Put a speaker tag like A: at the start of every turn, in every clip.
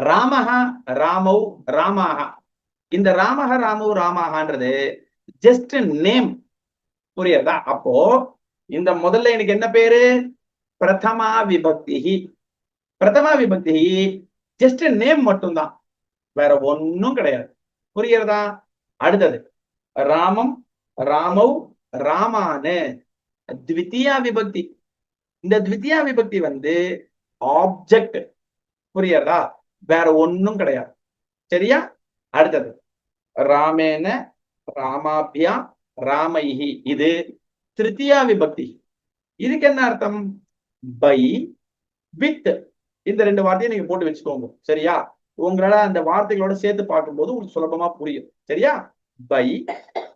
A: ராமஹ ராமௌ ராமாக இந்த ராமஹ ராமௌ ராமாகன்றது just name புரியறதா அப்போ இந்த முதல்ல எனக்கு என்ன பேரு? பிரதமா விபக்தி பிரதமா விபக்தி ஜஸ்ட் நேம் மட்டும்தான். வேற ஒன்னும் கிடையாது. புரியுறதா அடுத்தது ராமம் ராமௌ ராமானு. த்வித்தியா விபக்தி. இந்த த்வித்தியா விபக்தி வந்து ஆப்ஜெக்ட் புரியுறதா வேற ஒண்ணும் கிடையாது. சரியா? அடுத்தது. ராமேன ராமாபியா ராமைஹி. இது திருத்தியா விபக்தி. இதுக்கு என்ன அர்த்தம்? By with. இந்த ரெண்டு வார்த்தையும் நீங்க போட்டு வச்சுக்கோங்க. சரியா? உங்களால அந்த வார்த்தைகளோட சேர்த்து பார்க்கும்போது உங்களுக்கு சுலபமா புரியும். சரியா? By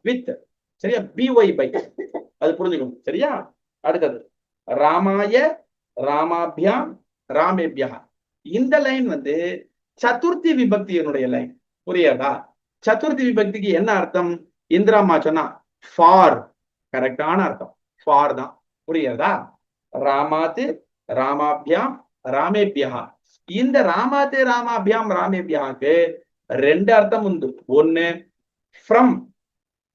A: with. சரியா? B Y by. அது புரிஞ்சுக்கணும் சரியா? அடுத்தது. ராமாய ராமாபியாம் ராமேபியா. இந்த லைன் வந்து சதுர்த்தி விபக்தியினுடைய லைன் புரியாதா? சதுர்த்தி விபக்திக்கு என்ன அர்த்தம்? இந்திராமா சொன்னா ஃபார். கரெக்டான அர்த்தம். ஃபார் தான். புரியுறதா ராமாத்து ராமாபியாம் ராமேபியா. இந்த ராமாத்து ராமாபியாம் ராமேபியாக்கு ரெண்டு அர்த்தம் உண்டு. ஒண்ணு ஃப்ரம்.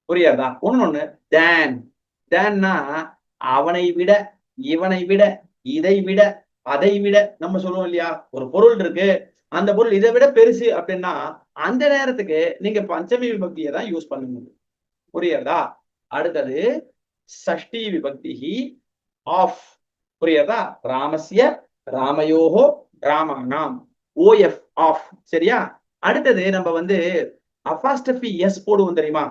A: புரியாதா? ஒண்ணு தேன். தேன்னா அவனை விட இவனை விட இதை விட அதை விட நம்ம சொல்லுவோம் இல்லையா? ஒரு பொருள் இருக்கு. அந்த பொருள் இதை விட பெருசு அப்படின்னா அந்த நேரத்துக்கு நீங்க பஞ்சமி விபக்தியை தான் யூஸ் பண்ண முடியும் புரியுறதா அடுத்தது சஷ்டி விபக்தி ஆஃப் புரியுறதா ராமசிய ராமயோகோ ராமானாம். ஓஎஃப் ஆஃப் சரியா? அடுத்தது நம்ம வந்து அபாஸ்டபி எஸ் போடுவோம் தெரியுமா?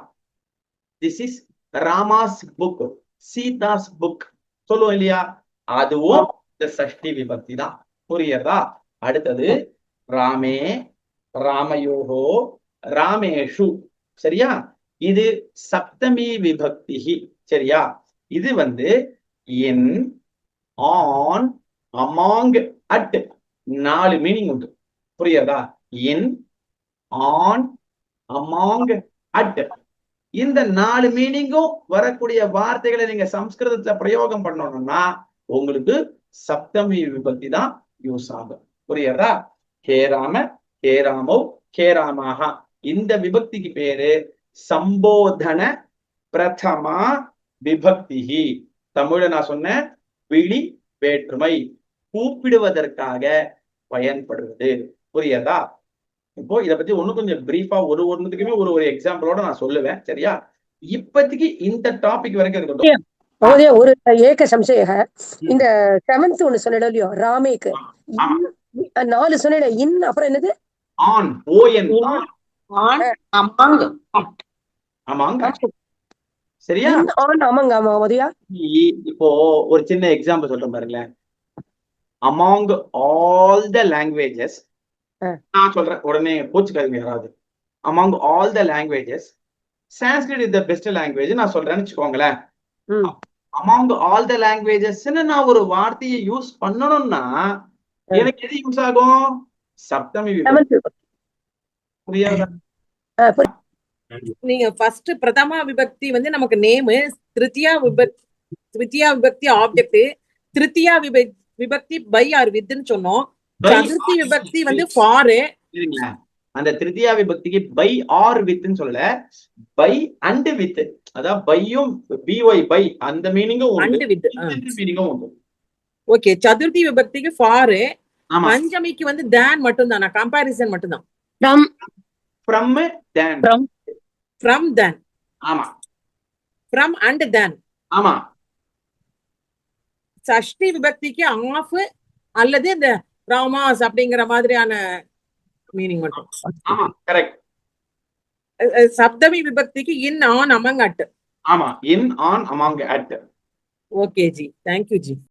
A: This is Rama's book Sita's book சொல்லுவோம் இல்லையா? அதுவும் இந்த சஷ்டி விபக்தி தான் புரியுறதா அடுத்தது ராமே ராமயோகோ ராமேஷு. சரியா? இது சப்தமி விபக்தி சரியா? இது வந்து இன் ஆன் அமாங் அட் நாலு மீனிங் உண்டு. புரியுறதா இன் ஆன் அமாங் அட் இந்த நாலு மீனிங்கும் வரக்கூடிய வார்த்தைகளை நீங்க சம்ஸ்கிருதத்துல பிரயோகம் பண்ணணும்னா உங்களுக்கு சப்தமி விபத்தி தான் யூஸ் ஆகும் புரியுறதா கேராம கேராமோ கேராமாக இந்த விபக்திக்கு பேரு சம்போதன பிரதமா விபக்தி தமிழ நான் சொன்னேன் விழி வேற்றுமை. கூப்பிடுவதற்காக பயன்படுவது. புரியுதா? இப்போ இத பத்தி ஒண்ணு கொஞ்சம் பிரீஃபா ஒரு ஒண்ணுத்துக்குமே ஒரு ஒரு எக்ஸாம்பிளோட நான் சொல்லுவேன். சரியா? இப்பத்திக்கு இந்த டாபிக் வரைக்கும் இருக்கட்டும்
B: மகோதய ஒரு ஏக சம்சயக இந்த செவன்த் ஒண்ணு சொன்னோம் இல்லையோ? ராமேக்கு. நாலு சொன்ன இன் அப்புறம் என்னது?
A: ஆன் ஓஎன் சரியா? இப்போ ஒரு சின்ன எக்ஸாம்பிள் சொல்றேன் பாருங்களேன். அமாங் ஆல் த லாங்குவேஜஸ் நான் சொல்றேன். உடனே கோச்சுக்காதீங்க யாராவது. Among all the languages Sanskrit is the best language நான் சொல்றேன்னு வச்சுக்கோங்களேன். அமாங் ஆல் த லாங்குவேஜஸ்ன்னு நான் ஒரு வார்த்தையை யூஸ் பண்ணணும்னா. எனக்கு எது யூஸ் ஆகும்? சப்தமி புரியாதா?
C: நீங்க ஃபர்ஸ்ட் பிரதமா விபக்தி வந்து நமக்கு நேமு திருத்தியா விபக்தி திருத்தியா விபக்தி ஆப்ஜெக்ட் திருத்தியா விபக் விபக்தி பை ஆர் வித்னு சொன்னோம். சதுர்த்தி விபக்தி வந்து ஃபாரு
A: அந்த திருத்தியா விபக்திக்கு பை ஆர் வித்னு சொல்லல. பை அண்ட் வித் அதான் பையும் பிஒய் பை அந்த மீனிங்கும் உண்டு.
C: அண்டு வித்
A: மீனிங்கும் உண்டு.
C: ஓகே சதுர்த்தி விபக்திக்கு ஃபாரு பஞ்சமிக்கு வந்து தேன் மட்டும் தான் கம்பாரிசன் மட்டும் தான்
B: from
A: from than
C: from than
A: ஆமா.
C: ஃப்ரம் அண்ட் தேன்
A: ஆமா.
C: சஷ்டி விபக்திக்கு ஆஃப் அல்லது இந்த ராமாஸ் அப்படிங்கிற மாதிரியான மீனிங் மட்டும்
A: ஆமா கரெக்ட்
C: சப்தமி விபக்திக்கு இன் ஆன் அமங் அட்
A: ஆமா in on among at
C: okay ji. Thank you ji.